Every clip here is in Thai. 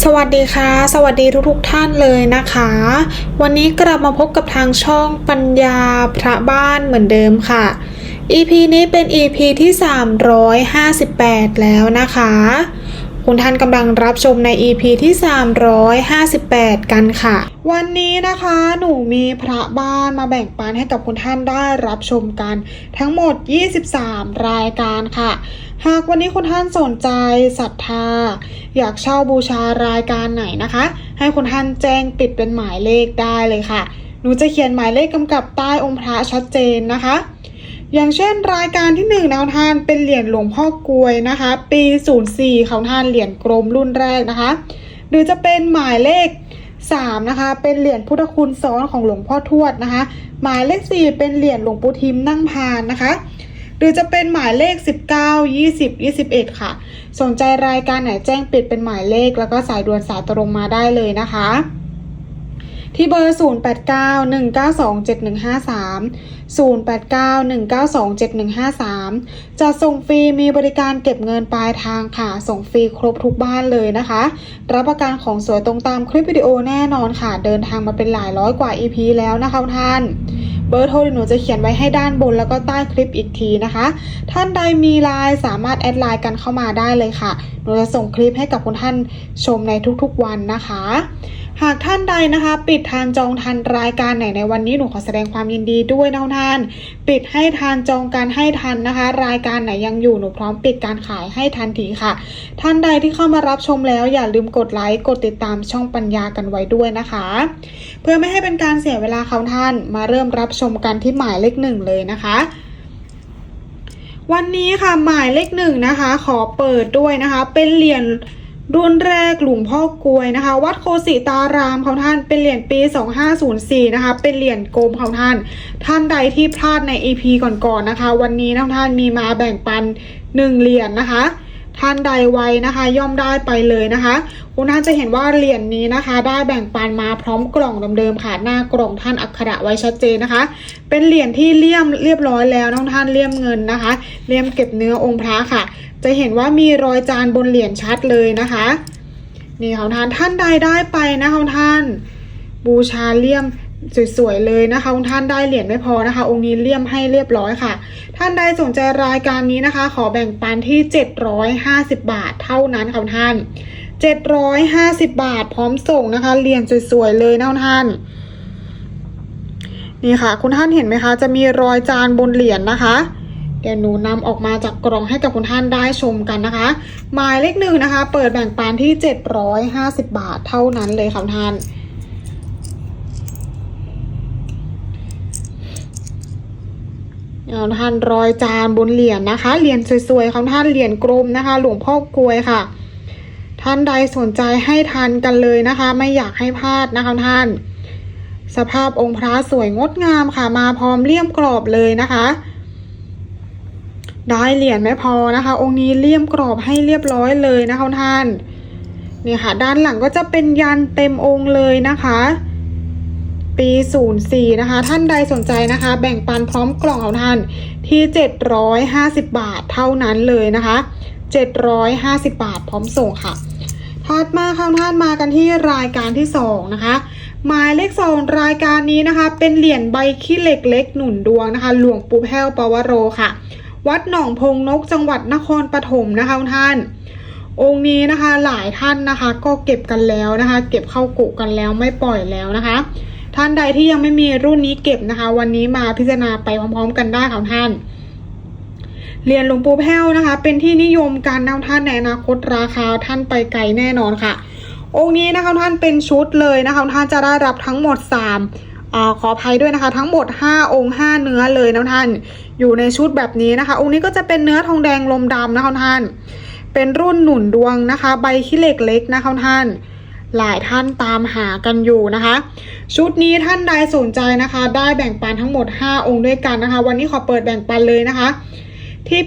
สวัสดีค่ะ สวัสดีทุกๆท่านเลยนะคะ วันนี้กลับมาพบกับทางช่องปัญญาพระบ้านเหมือนเดิมค่ะ EP นี้เป็น EP ที่ 358 แล้วนะคะ คุณท่านกำลังรับชมใน EP ที่ 358 กันค่ะ วันนี้นะคะหนูมีพระบ้านมาแบ่งปันให้กับคุณท่านได้รับชมกัน ทั้งหมด 23 รายการค่ะ หากวันนี้คุณท่านสนใจศรัทธา อยากเช่าบูชารายการไหนนะคะ ให้คุณท่านแจ้งติดเป็นหมายเลขได้เลยค่ะ หนูจะเขียนหมายเลขกำกับใต้องค์พระชัดเจนนะคะ อย่างเช่นรายการที่หนึ่งนะท่านเป็นเหรียญหลวงพ่อกลวยนะคะ ปี 04ของท่านเหรียญกรมรุ่นแรกนะคะ หรือจะเป็นหมายเลข3นะคะเป็นเหรียญพุทธคุณซ้อนของหลวงพ่อทวดนะคะ หมายเลข 4 เป็นเหรียญหลวงปู่ทิมนั่งพานนะคะ รือจะเป็นหมายเลข 19 20 21 ค่ะ สนใจรายการไหนแจ้งปิดเป็นหมายเลข แล้วก็สายด่วนสายตรงมาได้เลยนะคะ ที่เบอร์ 0891927153 0891927153จะส่งฟรีมีบริการเก็บเงินปลายทางค่ะ ส่งฟรีครบทุกบ้านเลยนะคะ รับประกันของสวยตรงตามคลิปวิดีโอแน่นอนค่ะ เดินทางมาเป็นหลายร้อยกว่า EP แล้วนะคะท่าน เบอร์โทรหนูจะเขียนไว้ให้ด้านบนแล้วก็ใต้คลิปอีกทีนะคะ ท่านใดมีไลน์สามารถแอดไลน์กันเข้ามาได้เลยค่ะ หนูจะส่งคลิปให้กับคุณท่านชมในทุกๆวันนะคะหากท่านใดนะคะ ปิดทานจองทันรายการไหนในวันนี้หนูขอแสดงความยินดีด้วยนะท่าน ปิดให้ทานจองการให้ทันนะคะ รายการไหนยังอยู่หนูพร้อมปิดการขายให้ทันทีค่ะ ท่านใดที่เข้ามารับชมแล้วอย่าลืมกดไลค์กดติดตามช่องปัญญากันไว้ด้วยนะคะ เพื่อไม่ให้เป็นการเสียเวลาเขาท่านมาเริ่มรับชมกันที่หมายเลขหนึ่งเลยนะคะวันนี้ค่ะหมายเลขหนึ่งนะคะ ขอเปิดด้วยนะคะ เป็นเหรียญ รุ่นแรกหลวงพ่อกลวยนะคะ วัดโคสิตารามของท่านเป็นเหรียญปี 2504 นะคะ เป็นเหรียญโกมของท่าน ท่านใดที่พลาดใน EP ก่อนๆนะคะ วันนี้นะท่านมีมาแบ่งปัน 1 เหรียญนะคะ ท่านใดไวนะคะ ย่อมได้ไปเลยนะคะคุณท่านจะเห็นว่าเหรียญนี้นะคะ ได้แบ่งปันมาพร้อมกล่องเดิมๆค่ะหน้ากล่องท่านอักขระไว้ชัดเจนนะคะ เป็นเหรียญที่เลี่ยมเรียบร้อยแล้วน้องท่านเลี่ยมเงินนะคะเลี่ยมเก็บเนื้อองค์พระค่ะ จะเห็นว่ามีรอยจานบนเหรียญชัดเลยนะคะ นี่ของท่านท่านใดได้ไปนะของท่าน บูชาเลี่ยมสวยๆเลยนะคะท่านได้เหรียญไม่พอนะคะ องค์นี้เลี่ยมให้เรียบร้อยค่ะ ท่านใดสนใจรายการนี้นะคะ ขอแบ่งปันที่ 750 บาทเท่านั้นค่ะท่าน 750 บาทพร้อมส่งนะคะเหรียญสวยๆเลยนะท่านนี่ค่ะ คุณท่านเห็นไหมคะ จะมีรอยจานบนเหรียญนะคะ เดี๋ยวหนูนำออกมาจากกล่องให้กับคุณท่านได้ชมกันนะคะ หมายเลขหนึ่งนะคะ เปิดแบ่งปันที่ 750 บาทเท่านั้นเลยค่ะท่านเอาท่านรอยจานบนเหรียญนะคะ เหรียญสวยๆของท่านเหรียญกลมนะคะ หลวงพ่อกลวยค่ะ ท่านใดสนใจให้ทันกันเลยนะคะ ไม่อยากให้พลาดนะคะท่าน สภาพองค์พระสวยงดงามค่ะ มาพร้อมเลี่ยมกรอบเลยนะคะ ได้เหรียญไม่พอนะคะ องค์นี้เลี่ยมกรอบให้เรียบร้อยเลยนะคะท่านนี่ค่ะ ด้านหลังก็จะเป็นยันเต็มองค์เลยนะคะ ปี 04 นะคะ ท่านใดสนใจนะคะ แบ่งปันพร้อมกล่องของท่านที่ 750 บาทเท่านั้นเลยนะคะ 750 บาทพร้อมส่งค่ะถัดมาค่ะท่านมากันที่รายการที่ 2 นะคะ หมายเลขสองรายการนี้นะคะ เป็นเหรียญใบขี้เหล็กเล็กหนุนดวงนะคะ หลวงปู่แพ้วปวโรค่ะ วัดหนองพงนกจังหวัดนครปฐมนะคะท่าน องค์นี้นะคะหลายท่านนะคะ ก็เก็บกันแล้วนะคะ เก็บเข้ากุกันแล้วไม่ปล่อยแล้วนะคะ ท่านใดที่ยังไม่มีรุ่นนี้เก็บนะคะ วันนี้มาพิจารณาไปพร้อม ๆ กันได้ค่ะท่านเหรียญหลวงปู่แพ้วนะคะ เป็นที่นิยมการนำท่านในอนาคตราคาท่านไปไกลแน่นอนค่ะ องค์นี้นะคะท่านเป็นชุดเลยนะคะท่านจะได้รับทั้งหมด3 อขออภัยด้วยนะคะ ทั้งหมด 5 องค์ 5 เนื้อเลยนะท่าน อยู่ในชุดแบบนี้นะคะ องค์นี้ก็จะเป็นเนื้อทองแดงลมดำนะคะท่าน เป็นรุ่นหนุนดวงนะคะ ใบขี้เหล็กเล็กนะคะท่านหลายท่านตามหากันอยู่นะคะ ชุดนี้ท่านใดสนใจนะคะ ได้แบ่งปันทั้งหมด 5 องค์ด้วยกันนะคะ วันนี้ขอเปิดแบ่งปันเลยนะคะ ที่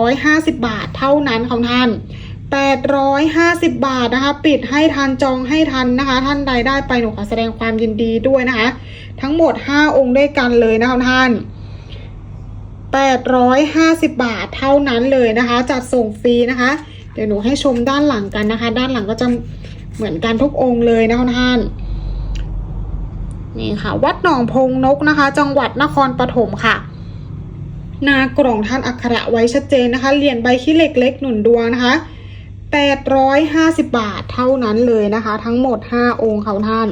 850 บาทเท่านั้นของท่าน 850 บาทนะคะ ปิดให้ทันจองให้ทันนะคะ ท่านใดได้ไปหนูขอแสดงความยินดีด้วยนะคะ ทั้งหมด 5 องค์ด้วยกันเลยนะคะท่าน 850 บาทเท่านั้นเลยนะคะ จัดส่งฟรีนะคะ เดี๋ยวหนูให้ชมด้านหลังกันนะคะ ด้านหลังก็จะเหมือนกันทุกองค์เลยนะคะท่านนี่ค่ะ วัดหนองพงนกนะคะ จังหวัดนครปฐมค่ะนากล่องท่านอักขระไว้ชัดเจนนะคะเหรียญใบขี้เหล็กเล็กหนุนดวงนะคะ 850 บาทเท่านั้นเลยนะคะ ทั้งหมด 5 องค์เขาท่าน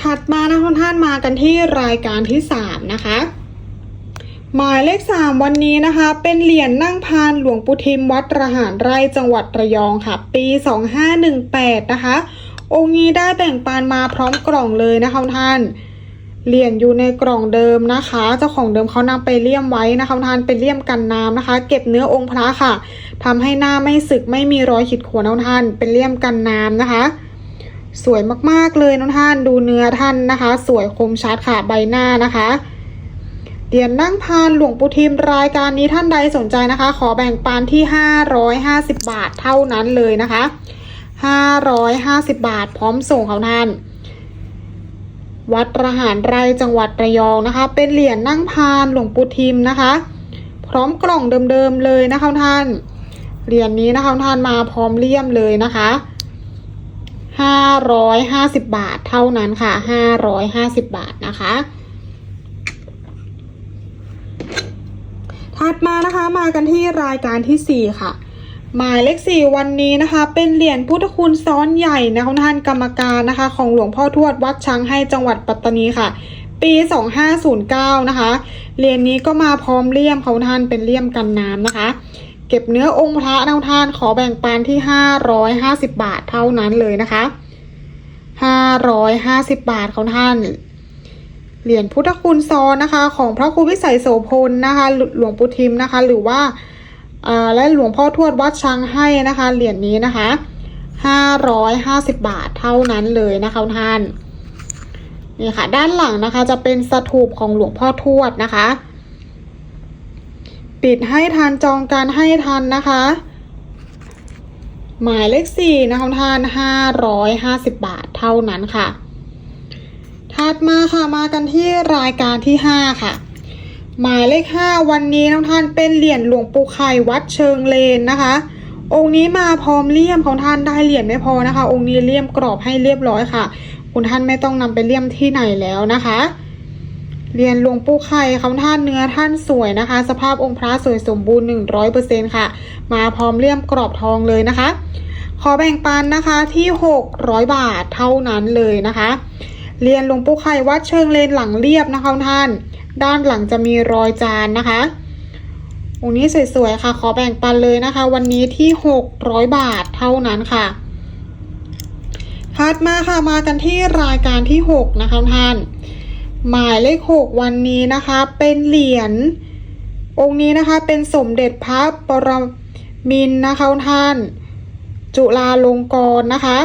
ถัดมานะท่านมากันที่รายการที่ 3 นะคะ หมายเลข 3 วันนี้นะคะ เป็นเหรียญนั่งพานหลวงปู่ทิมวัดระหารไร่จังหวัดระยองค่ะ ปี 2518 นะคะ องค์นี้ได้แบ่งปันมาพร้อมกล่องเลยนะคะท่านเหรียญอยู่ในกล่องเดิมนะคะ เจ้าของเดิมเขานำไปเลี่ยมไว้นะคะท่านเป็นเลี่ยมกันน้ำนะคะ เก็บเนื้อองค์พระค่ะ ทำให้หน้าไม่สึกไม่มีรอยขีดข่วนนะท่าน เป็นเลี่ยมกันน้ำนะคะ สวยมากๆเลยนะท่านดูเนื้อท่านนะคะ สวยคมชัดค่ะใบหน้านะคะเหรียญนั่งพานหลวงปู่ทิมรายการนี้ท่านใดสนใจนะคะ ขอแบ่งปันที่ 550 บาทเท่านั้นเลยนะคะ 550 บาทพร้อมส่งเขาท่าน วัดระหารไรจังหวัดระยองนะคะ เป็นเหรียญนั่งพานหลวงปู่ทิมนะคะ พร้อมกล่องเดิมๆเลยนะคะท่าน เหรียญนี้นะคะท่านมาพร้อมเลี่ยมเลยนะคะ550บบาทเท่านั้นค่ะ550บบาทนะคะถัดมานะคะมากันที่รายการที่4ค่ะ หมายเลขสี่วันนี้นะคะ เป็นเหรียญพุทธคุณซ้อนใหญ่นะคะท่านกรรมการนะคะ ของหลวงพ่อทวดวัดช้างให้จังหวัดปัตตานีค่ะ ปี 2509 นะคะเหรียญนี้ก็มาพร้อมเลี่ยมเขาท่านเป็นเลี่ยมกันน้ำนะคะ เก็บเนื้อองค์พระนะท่านขอแบ่งปันที่550บาทเท่านั้นเลยนะคะ550บาทเขาท่าน เหรียญพุทธคุณซอนนะคะ ของพระครูวิสัยโสพลนะคะหลวงปู่ทิมนะคะ หรือว่าและหลวงพ่อทวดวัดช้างให้นะคะ เหรียญนี้นะคะ550บาทเท่านั้นเลยนะคะท่านนี่ค่ะ ด้านหลังนะคะจะเป็นสถูปของหลวงพ่อทวดนะคะ ปิดให้ทันจองการให้ทันนะคะ หมายเลขสี่นะคะท่าน550บบาทเท่านั้นค่ะ ถัดมาค่ะมากันที่รายการที่5ค่ะ หมายเลข5วันนี้น้องท่านเป็นเหรียญหลวงปู่ไข่วัดเชิงเลนนะคะ องค์นี้มาพร้อมเลี่ยมของท่านได้เหรียญไม่พอนะคะ องค์นี้เลี่ยมกรอบให้เรียบร้อยค่ะ คุณท่านไม่ต้องนำไปเลี่ยมที่ไหนแล้วนะคะ เรียญหลวงปู่ไข่คำท่านเนื้อท่านสวยนะคะ สภาพองค์พระสวยสมบูรณ์ 100%ค่ะ มาพร้อมเลี่ยมกรอบทองเลยนะคะ ขอแบ่งปันนะคะที่ 600 บาทเท่านั้นเลยนะคะ เรียนหลวงปู่ไข่วัดเชิงเลนหลังเรียบนะคะท่าน ด้านหลังจะมีรอยจานนะคะองค์นี้สวยๆค่ะ ขอแบ่งปันเลยนะคะ วันนี้ที่ 600 บาทเท่านั้นค่ะถัดมาค่ะมากันที่รายการที่ 6 นะคะท่าน หมายเลข6วันนี้นะคะเป็นเหรียญองค์นี้นะคะเป็นสมเด็จพระปรมินนะคะท่าน จุฬาลงกรณ์นะคะ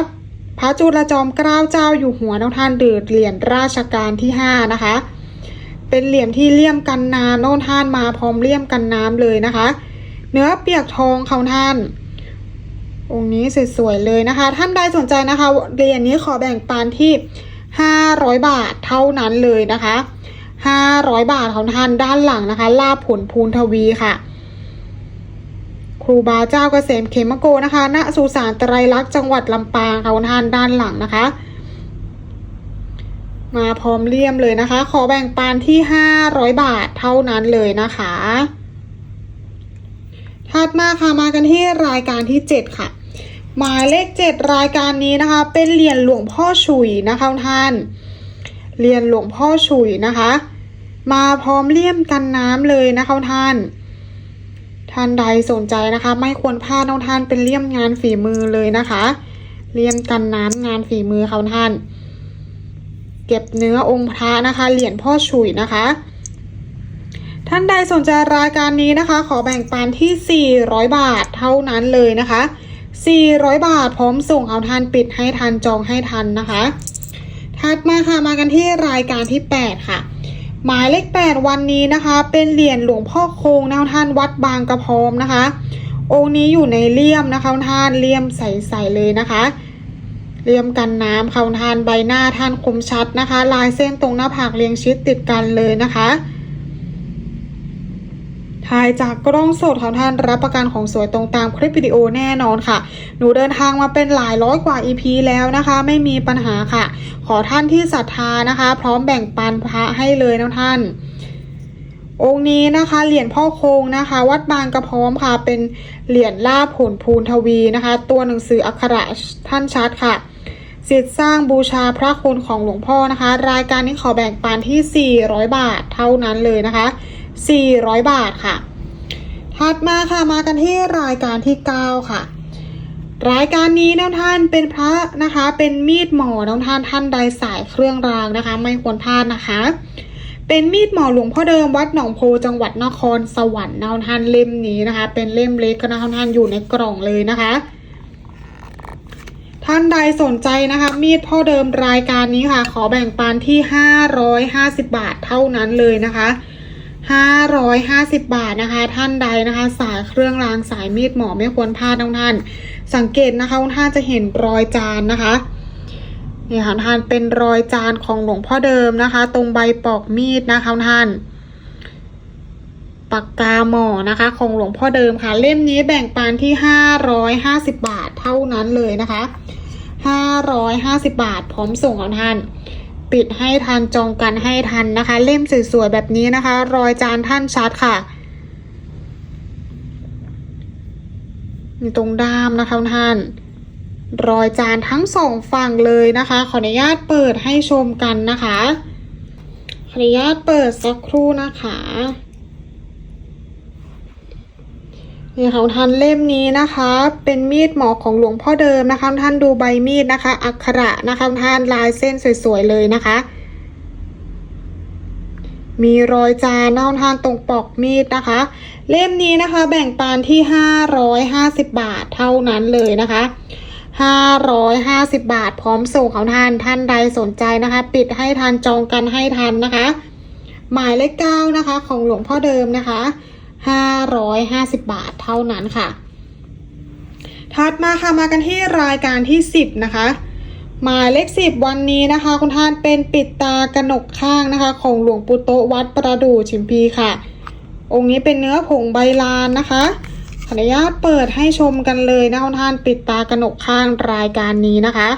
พระจุลจอมเกล้าเจ้าอยู่หัวน้องท่านเดือดเหรียญราชการที่5นะคะ เป็นเหรียญที่เลี่ยมกันน้ำน้องท่านมาพร้อมเลี่ยมกันน้ำเลยนะคะ เนื้อเปียกทองเขาท่าน องค์นี้สวยๆเลยนะคะ ท่านใดสนใจนะคะเหรียญนี้ขอแบ่งปันที่ 500 บาทเท่านั้นเลยนะคะ 500 บาทของท่านด้านหลังนะคะ ลาผลภูนทวีค่ะ ครูบาเจ้าเกษมเขมโกนะคะ ณ สุสานไตรลักษณ์จังหวัดลำปางค่ะท่านด้านหลังนะคะ มาพร้อมเลี่ยมเลยนะคะ ขอแบ่งปันที่ 500 บาทเท่านั้นเลยนะคะถัดมาค่ะมากันที่รายการที่ 7 ค่ะ หมายเลข7รายการนี้นะคะ เป็นเหรียญหลวงพ่อฉุยนะคะท่านเหรียญหลวงพ่อฉุยนะคะ มาพร้อมเลี่ยมกันน้ำเลยนะคะท่าน ท่านใดสนใจนะคะ ไม่ควรพลาดน้องท่านเป็นเลี่ยมงานฝีมือเลยนะคะเลี่ยมกันน้ำงานฝีมือเขาท่าน เก็บเนื้อองค์พระนะคะเหรียญพ่อฉุยนะคะ ท่านใดสนใจรายการนี้นะคะ ขอแบ่งปันที่ 400 บาทเท่านั้นเลยนะคะ 400 บาท พร้อมส่งเอาท่านปิดให้ทันจองให้ทันนะคะถัดมาค่ะมากันที่รายการที่ 8 ค่ะ หมายเลข 8 วันนี้นะคะ เป็นเหรียญหลวงพ่อโคงนะท่านวัดบางกระพร้อมนะคะ องค์นี้อยู่ในเลี่ยมนะคะท่านเลี่ยมใสๆเลยนะคะเลี่ยมกันน้ำเขาทานใบหน้าท่านคมชัดนะคะ ลายเส้นตรงหน้าผากเรียงชิดติดกันเลยนะคะ ถ่ายจากกล้องสดของท่านรับประกันของสวยตรงตามคลิปวิดีโอแน่นอนค่ะ หนูเดินทางมาเป็นหลายร้อยกว่า EP แล้วนะคะ ไม่มีปัญหาค่ะ ขอท่านที่ศรัทธานะคะ พร้อมแบ่งปันพระให้เลยนะท่าน องค์นี้นะคะเหรียญพ่อคงนะคะ วัดบางกระพร้อมค่ะ เป็นเหรียญล่าผลภูนทวีนะคะ ตัวหนังสืออักขระท่านชัดค่ะสิทธิ์สร้างบูชาพระคุณของหลวงพ่อนะคะ รายการนี้ขอแบ่งปันที่ 400 บาทเท่านั้นเลยนะคะ 400 บาทค่ะ ถัดมาค่ะมากันที่รายการที่ 9 ค่ะ รายการนี้นะท่านเป็นพระนะคะ เป็นมีดหมอนะท่านท่านใดสายเครื่องรางนะคะ ไม่ควรพลาดนะคะ เป็นมีดหมอหลวงพ่อเดิมวัดหนองโพจังหวัดนครสวรรค์นะท่านเล่มนี้นะคะ เป็นเล่มเล็กนะท่านอยู่ในกล่องเลยนะคะท่านใดสนใจนะคะ มีดพ่อเดิมรายการนี้ค่ะ ขอแบ่งปันที่ 550 บาทเท่านั้นเลยนะคะ 550 บาทนะคะ ท่านใดนะคะ สายเครื่องรางสายมีดหมอไม่ควรพลาดทุกท่าน สังเกตนะคะทุกท่านจะเห็นรอยจานนะคะนี่ค่ะท่านเป็นรอยจานของหลวงพ่อเดิมนะคะ ตรงใบปอกมีดนะคะท่านปากกาหมอนะคะ ของหลวงพ่อเดิมค่ะ เล่มนี้แบ่งปันที่ 550 บาทเท่านั้นเลยนะคะ 550 บาทพร้อมส่งของท่าน ปิดให้ทันจองกันให้ทันนะคะ เล่มสวยๆแบบนี้นะคะ รอยจานท่านชัดค่ะมีตรงด้ามนะคะท่าน รอยจานทั้งสองฝั่งเลยนะคะ ขออนุญาตเปิดให้ชมกันนะคะ ขออนุญาตเปิดสักครู่นะคะ นี่ค่ะท่านเล่มนี้นะคะ เป็นมีดหมอของหลวงพ่อเดิมนะคะท่านดูใบมีดนะคะ อักขระนะคะท่านลายเส้นสวยๆเลยนะคะ มีรอยจานนะท่านตรงปอกมีดนะคะ เล่มนี้นะคะแบ่งปันที่550บาทเท่านั้นเลยนะคะ550บาทพร้อมส่งของท่านท่านใดสนใจนะคะ ปิดให้ทันจองกันให้ทันนะคะ หมายเลขเก้านะคะ ของหลวงพ่อเดิมนะคะ 550 บาทเท่านั้นค่ะ ถัดมาค่ะมากันที่รายการที่ 10 นะคะ หมายเลข10วันนี้นะคะ คุณท่านเป็นปิดตากระหนกข้างนะคะ ของหลวงปู่โตวัดประดู่ชิมพีค่ะ องค์นี้เป็นเนื้อผงใบลานนะคะขออนุญาตเปิดให้ชมกันเลยนะคุณท่านปิดตากระหนกข้างรายการนี้นะคะ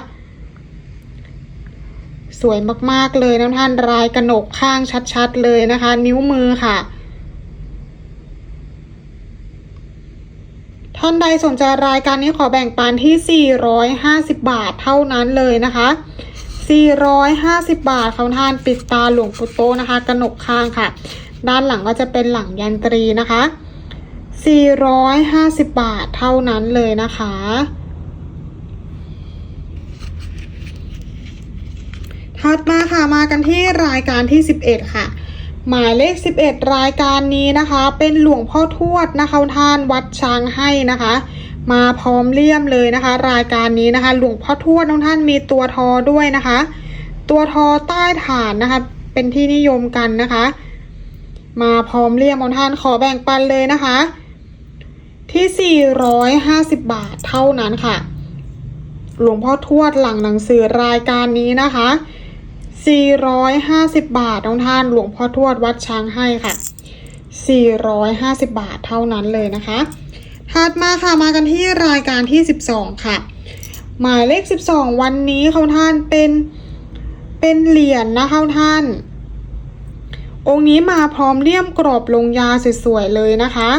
สวยมากๆเลยนะท่านรายกระหนกข้างชัดๆเลยนะคะ นิ้วมือค่ะ ท่านใดสนใจรายการนี้ขอแบ่งปันที่ 450 บาทเท่านั้นเลยนะคะ 450 บาทเขาท่านปิดตาหลวงปู่โตนะคะ กระหนกข้างค่ะ ด้านหลังก็จะเป็นหลังยันตรีนะคะ 450 บาทเท่านั้นเลยนะคะถัดมาค่ะมากันที่รายการที่ 11 ค่ะ หมายเลข 11 รายการนี้นะคะ เป็นหลวงพ่อทวดนะคะท่านวัดช้างให้นะคะ มาพร้อมเลี่ยมเลยนะคะ รายการนี้นะคะ หลวงพ่อทวดท่านมีตัวทอด้วยนะคะ ตัวทอใต้ฐานนะคะ เป็นที่นิยมกันนะคะ มาพร้อมเลี่ยมของท่านขอแบ่งปันเลยนะคะ ที่ 450 บาทเท่านั้นค่ะ หลวงพ่อทวดหลังหนังสือรายการนี้นะคะ 450 บาทน้องท่านหลวงพ่อทวดวัดช้างให้ค่ะ 450 บาทเท่านั้นเลยนะคะ ถัดมาค่ะมากันที่รายการที่ 12 ค่ะ หมายเลข 12 วันนี้เขาท่านเป็นเป็นเหรียญนะคะท่าน องค์นี้มาพร้อมเลี่ยมกรอบลงยาสวยๆเลยนะคะ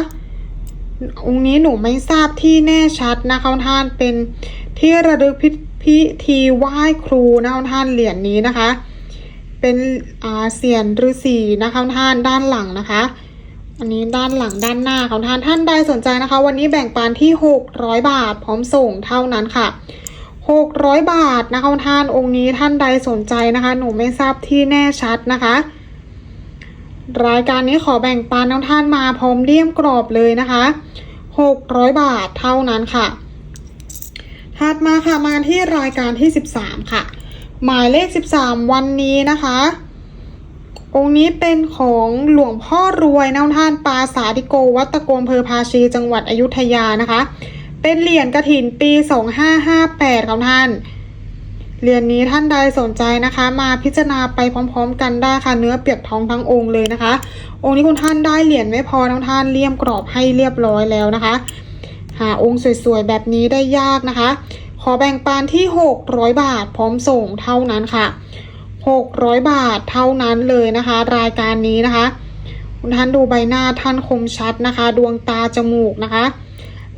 องค์นี้หนูไม่ทราบที่แน่ชัดนะคะท่านเป็นที่ระลึกพิธีไหว้ครูนะคะท่านเหรียญนี้นะคะ เป็นอาเซียนฤาษีนะคะท่านด้านหลังนะคะ อันนี้ด้านหลังด้านหน้าของท่านท่านใดสนใจนะคะ วันนี้แบ่งปันที่ 600 บาท พร้อมส่งเท่านั้นค่ะ 600 บาทนะคะท่านองค์นี้ท่านใดสนใจนะคะ หนูไม่ทราบที่แน่ชัดนะคะ รายการนี้ขอแบ่งปันน้องท่านมาพร้อมเลี่ยมกรอบเลยนะคะ600 บาทเท่านั้นค่ะถัดมาค่ะมาที่รายการที่ 13 ค่ะ หมายเลข 13 วันนี้นะคะ องค์นี้เป็นของหลวงพ่อรวยนะท่านปาสาธิโกวัตโกอำเภอภาชีจังหวัดอยุธยานะคะ เป็นเหรียญกระถินปี 2558ครับท่านเหรียญนี้ท่านใดสนใจนะคะ มาพิจารณาไปพร้อม ๆ กันได้ค่ะเนื้อเปียกทองทั้งองค์เลยนะคะ องค์นี้คุณท่านได้เหรียญไม่พอทั้งท่านเลี่ยมกรอบให้เรียบร้อยแล้วนะคะ หาองค์สวยๆแบบนี้ได้ยากนะคะ ขอแบ่งปันที่ 600 บาทพร้อมส่งเท่านั้นค่ะ 600 บาทเท่านั้นเลยนะคะ รายการนี้นะคะคุณท่านดูใบหน้าท่านคมชัดนะคะ ดวงตาจมูกนะคะ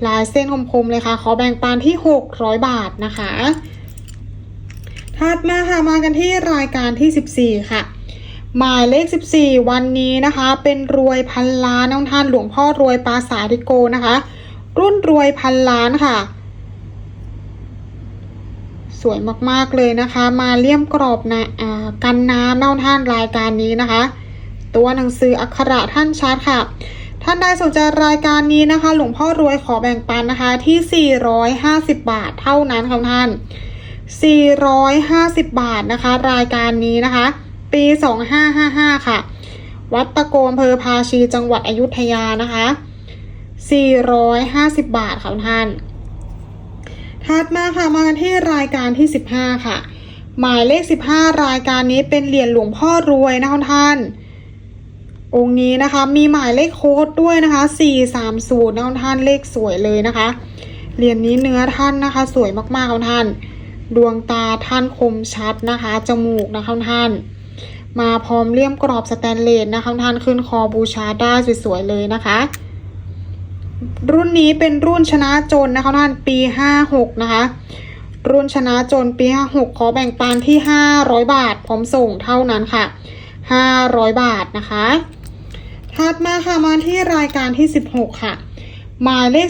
ลายเส้นคมๆเลยค่ะ ขอแบ่งปันที่ 600 บาทนะคะถัดมาค่ะมากันที่รายการที่ 14 ค่ะ หมายเลข 14 วันนี้นะคะ เป็นรวยพันล้านน้องท่านหลวงพ่อรวยปาสาธิโกนะคะ รุ่นรวยพันล้านค่ะ สวยมากๆเลยนะคะ มาเลี่ยมกรอบนะอกันน้ำเน้องท่านรายการนี้นะคะ ตัวหนังสืออักขระท่านชัดค่ะ ท่านใดสนใจรายการนี้นะคะ หลวงพ่อรวยขอแบ่งปันนะคะที่ 450 บาทเท่านั้นค่ะท่าน 450 บาทนะคะ รายการนี้นะคะ ปี 2555 ค่ะ วัดตะโกอำเภอภาชีจังหวัดอยุธยานะคะ 450 บาทค่ะท่าน ถัดมาค่ะมากันที่รายการที่ 15 ค่ะ หมายเลข 15 รายการนี้เป็นเหรียญหลวงพ่อรวยนะคะท่าน องค์นี้นะคะมีหมายเลขโค้ดด้วยนะคะ 430นะคะท่านเลขสวยเลยนะคะเหรียญนี้เนื้อท่านนะคะ สวยมากๆค่ะท่าน ดวงตาท่านคมชัดนะคะ จมูกนะคะท่าน มาพร้อมเลี่ยมกรอบสแตนเลสนะคะท่านขึ้นคอบูชาได้สวยๆเลยนะคะ รุ่นนี้เป็นรุ่นชนะจนนะคะท่านปี56นะคะ รุ่นชนะจนปี56ขอแบ่งปันที่500บาทพร้อมส่งเท่านั้นค่ะ500บาทนะคะถัดมาค่ะมาที่รายการที่16ค่ะ หมายเลข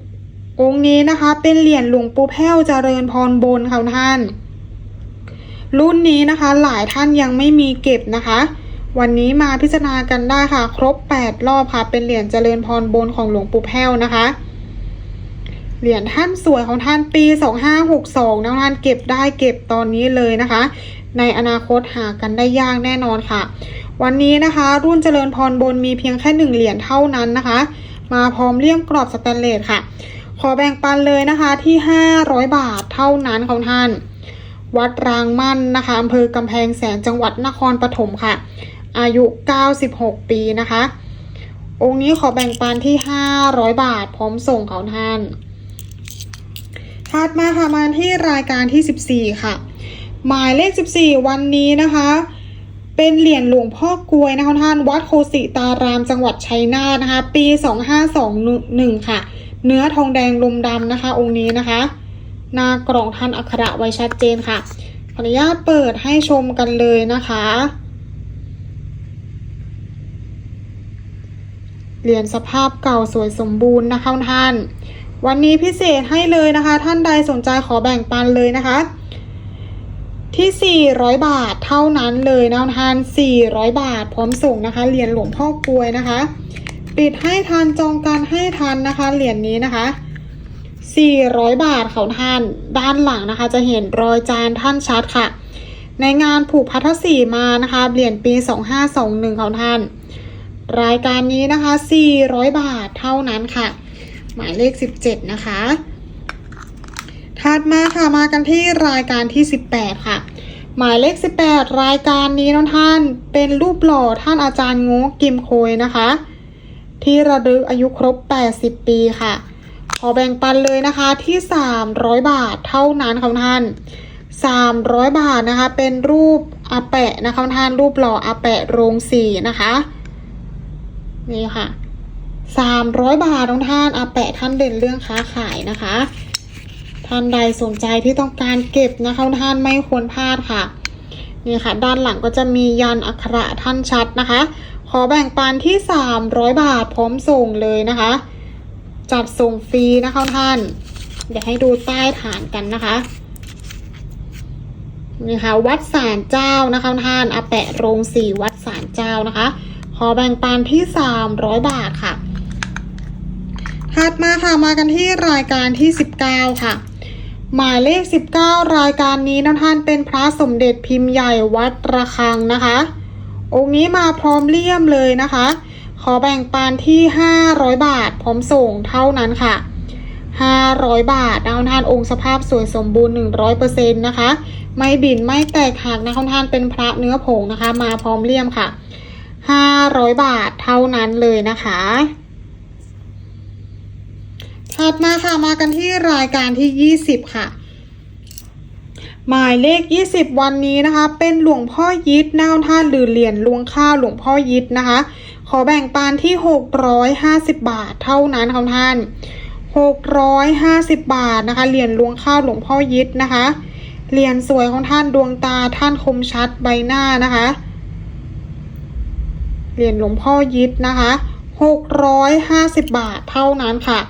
16องค์นี้นะคะ เป็นเหรียญหลวงปู่แพ้วเจริญพรบนค่ะท่าน รุ่นนี้นะคะหลายท่านยังไม่มีเก็บนะคะ วันนี้มาพิจารณากันได้ค่ะ ครบ 8 รอบค่ะ เป็นเหรียญเจริญพรบนของหลวงปู่แพ้วนะคะ เหรียญท่านสวยของท่านปี 2562นะท่านเก็บได้เก็บตอนนี้เลยนะคะ ในอนาคตหากันได้ยากแน่นอนค่ะ วันนี้นะคะ รุ่นเจริญพรบนมีเพียงแค่หนึ่งเหรียญเท่านั้นนะคะ มาพร้อมเลี่ยมกรอบสแตนเลสค่ะ ขอแบ่งปันเลยนะคะที่ 500 บาทเท่านั้นของท่าน วัดรางมั่นนะคะอำเภอกำแพงแสนจังหวัดนครปฐมค่ะ อายุ 96 ปีนะคะ องค์นี้ขอแบ่งปันที่ 500 บาท พร้อมส่งเขาท่านถัดมาค่ะมาที่รายการที่ 14 ค่ะ หมายเลข 14 วันนี้นะคะ เป็นเหรียญหลวงพ่อกลวยนะคะท่านวัดโคสิตารามจังหวัดชัยนาทนะคะ ปี 2521 ค่ะ เนื้อทองแดงลมดำนะคะ องค์นี้นะคะ หน้ากล่องท่านอักขระไว้ชัดเจนค่ะขออนุญาตเปิดให้ชมกันเลยนะคะ เหรียญสภาพเก่าสวยสมบูรณ์นะคะท่าน วันนี้พิเศษให้เลยนะคะ ท่านใดสนใจขอแบ่งปันเลยนะคะ ที่ 400 บาทเท่านั้นเลยนะท่าน 400 บาท พร้อมส่งนะคะ เหรียญหลวงพ่อกลวยนะคะ ปิดให้ทันจองการให้ทันนะคะ เหรียญนี้นะคะ400 บาทเขาท่านด้านหลังนะคะ จะเห็นรอยจานท่านชัดค่ะ ในงานผูกพัทสีมานะคะเหรียญปี 2521เขาท่าน รายการนี้นะคะ 400 บาทเท่านั้นค่ะ หมายเลข 17 นะคะ ถัดมาค่ะมากันที่รายการที่ 18 ค่ะ หมายเลข 18 รายการนี้น้องท่านเป็นรูปหล่อท่านอาจารย์งกกิมโคยนะคะ ที่ระลึกอายุครบ 80 ปีค่ะ ขอแบ่งปันเลยนะคะที่ 300 บาทเท่านั้นค่ะท่าน300 บาทนะคะ เป็นรูปอาแปะนะคะท่านรูปหล่ออาแปะโรงสีนะคะ นี่ค่ะ300บาทน้องท่านอาแปะท่านเด่นเรื่องค้าขายนะคะ ท่านใดสนใจที่ต้องการเก็บนะคะท่านไม่ควรพลาดค่ะนี่ค่ะ ด้านหลังก็จะมียันอักขระท่านชัดนะคะ ขอแบ่งปันที่300บาทพร้อมส่งเลยนะคะ จัดส่งฟรีนะคะท่าน เดี๋ยวให้ดูใต้ฐานกันนะคะนี่ค่ะวัดสารเจ้านะคะท่านอาแปะโรงสีวัดสารเจ้านะคะ ขอแบ่งปันที่ 300 บาทค่ะ ถัดมาค่ะมากันที่รายการที่ 19 ค่ะ หมายเลข 19 รายการนี้นะท่านเป็นพระสมเด็จพิมพ์ใหญ่วัดระฆังนะคะ องค์นี้มาพร้อมเลี่ยมเลยนะคะ ขอแบ่งปันที่ 500 บาท พร้อมส่งเท่านั้นค่ะ500 บาทนะคะท่านองค์สภาพสวยสมบูรณ์ 100%นะคะ ไม่บินไม่แตกหักนะคะท่านเป็นพระเนื้อผงนะคะ มาพร้อมเลี่ยมค่ะ 500 บาทเท่านั้นเลยนะคะถัดมาค่ะมากันที่รายการที่ 20 ค่ะ หมายเลข 20 วันนี้นะคะ เป็นหลวงพ่อยิดนะคะท่านหรือเหรียญลวงข้าวหลวงพ่อยิดนะคะ ขอแบ่งปันที่ 650 บาทเท่านั้นค่ะท่าน 650 บาทนะคะเหรียญลวงข้าวหลวงพ่อยิดนะคะเหรียญสวยของท่านดวงตาท่านคมชัดใบหน้านะคะ เหรียญหลวงพ่อยิดนะคะ650 บาทเท่านั้นค่ะ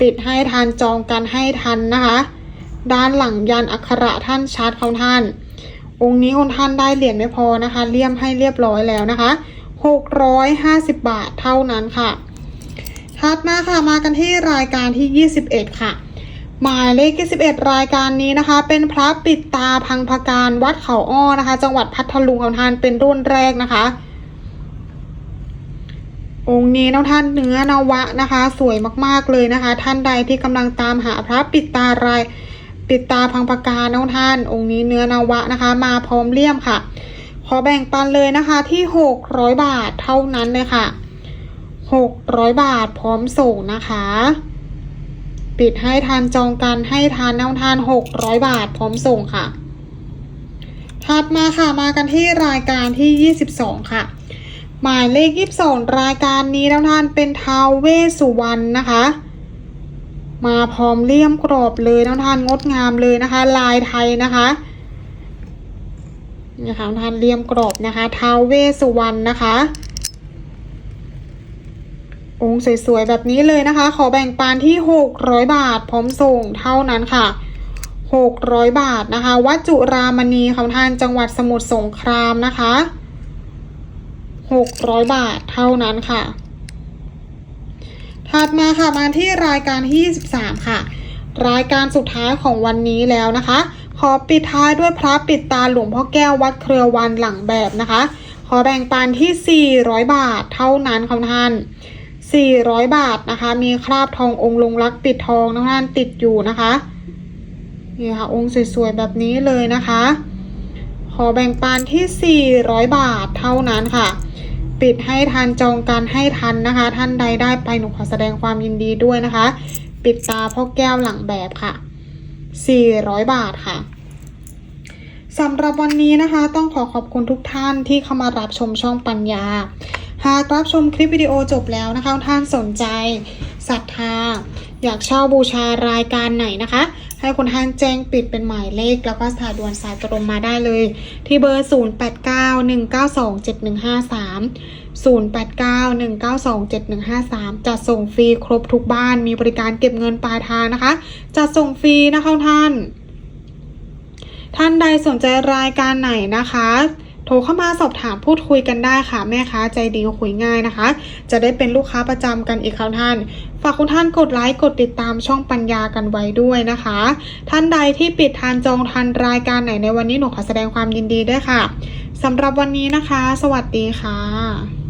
ปิดให้ทันจองกันให้ทันนะคะ ด้านหลังยันอักขระท่านชัดของท่าน องค์นี้ของท่านได้เหรียญไม่พอนะคะ เลี่ยมให้เรียบร้อยแล้วนะคะ 650 บาทเท่านั้นค่ะถัดมาค่ะมากันที่รายการที่ 21 ค่ะ หมายเลข 21 รายการนี้นะคะ เป็นพระปิดตาพังพการวัดเขาอ้อนะคะ จังหวัดพัทลุงของท่านเป็นรุ่นแรกนะคะ องค์นี้น้องท่านเนื้อนวะนะคะ สวยมากๆเลยนะคะ ท่านใดที่กำลังตามหาพระปิดตารายปิดตาพังพการน้องท่าน องค์นี้เนื้อนวะนะคะ มาพร้อมเลี่ยมค่ะ ขอแบ่งปันเลยนะคะที่600บาทเท่านั้นเลยค่ะ600บาทพร้อมส่งนะคะ ปิดให้ทานจองกันให้ทานน้องทาน600บาทพร้อมส่งค่ะถัดมาค่ะมากันที่รายการที่22ค่ะ หมายเลข22รายการนี้น้องท่านเป็นท้าวเวสุวรรณนะคะ มาพร้อมเลี่ยมกรอบเลยน้องท่านงดงามเลยนะคะ ลายไทยนะคะนี่ค่ะน้องท่านเลี่ยมกรอบนะคะท้าวเวสสุวรรณนะคะ องค์สวยๆแบบนี้เลยนะคะ ขอแบ่งปันที่600บาท พร้อมส่งเท่านั้นค่ะ600บาทนะคะ วัดจุรามณีของท่านจังหวัดสมุทรสงครามนะคะ 600 บาทเท่านั้นค่ะ ถัดมาค่ะมาที่รายการที่23 ค่ะ รายการสุดท้ายของวันนี้แล้วนะคะ ขอปิดท้ายด้วยพระปิดตาหลวงพ่อแก้ววัดเครือวันหลังแบบนะคะ ขอแบ่งปันที่ 400 บาทเท่านั้นค่ะท่าน400 บาทนะคะ มีคราบทององค์ลงรักปิดทองนะท่านติดอยู่นะคะนี่ค่ะองค์สวยๆแบบนี้เลยนะคะ อแบ่งปันที่ 400 บาทเท่านั้นค่ะ ปิดให้ทันจองกันให้ทันนะคะ ท่านใดได้ไปหนูขอแสดงความยินดีด้วยนะคะ ปิดตาพ่อแก้วหลังแบบค่ะ 400 บาทค่ะสำหรับวันนี้นะคะ ต้องขอขอบคุณทุกท่านที่เข้ามารับชมช่องปัญญา หากรับชมคลิปวิดีโอจบแล้วนะคะท่านสนใจศรัทธา อยากเช่าบูชารายการไหนนะคะ ให้คุณท่านแจ้งปิดเป็นหมายเลข แล้วก็สายด่วนสายตรงมาได้เลย ที่เบอร์ 0891927153 0891927153จะส่งฟรีครบทุกบ้านมีบริการเก็บเงินปลายทางนะคะจะส่งฟรีนะคะท่าน ท่านใดสนใจรายการไหนนะคะ โทรเข้ามาสอบถามพูดคุยกันได้ค่ะแม่ค้าใจดีคุยง่ายนะคะ จะได้เป็นลูกค้าประจำกันอีกครั้งท่าน ฝากคุณท่านกดไลค์กดติดตามช่องปัญญากันไว้ด้วยนะคะ ท่านใดที่ปิดทานจองทันรายการไหนในวันนี้หนูขอแสดงความยินดีด้วยค่ะสำหรับวันนี้นะคะ สวัสดีค่ะ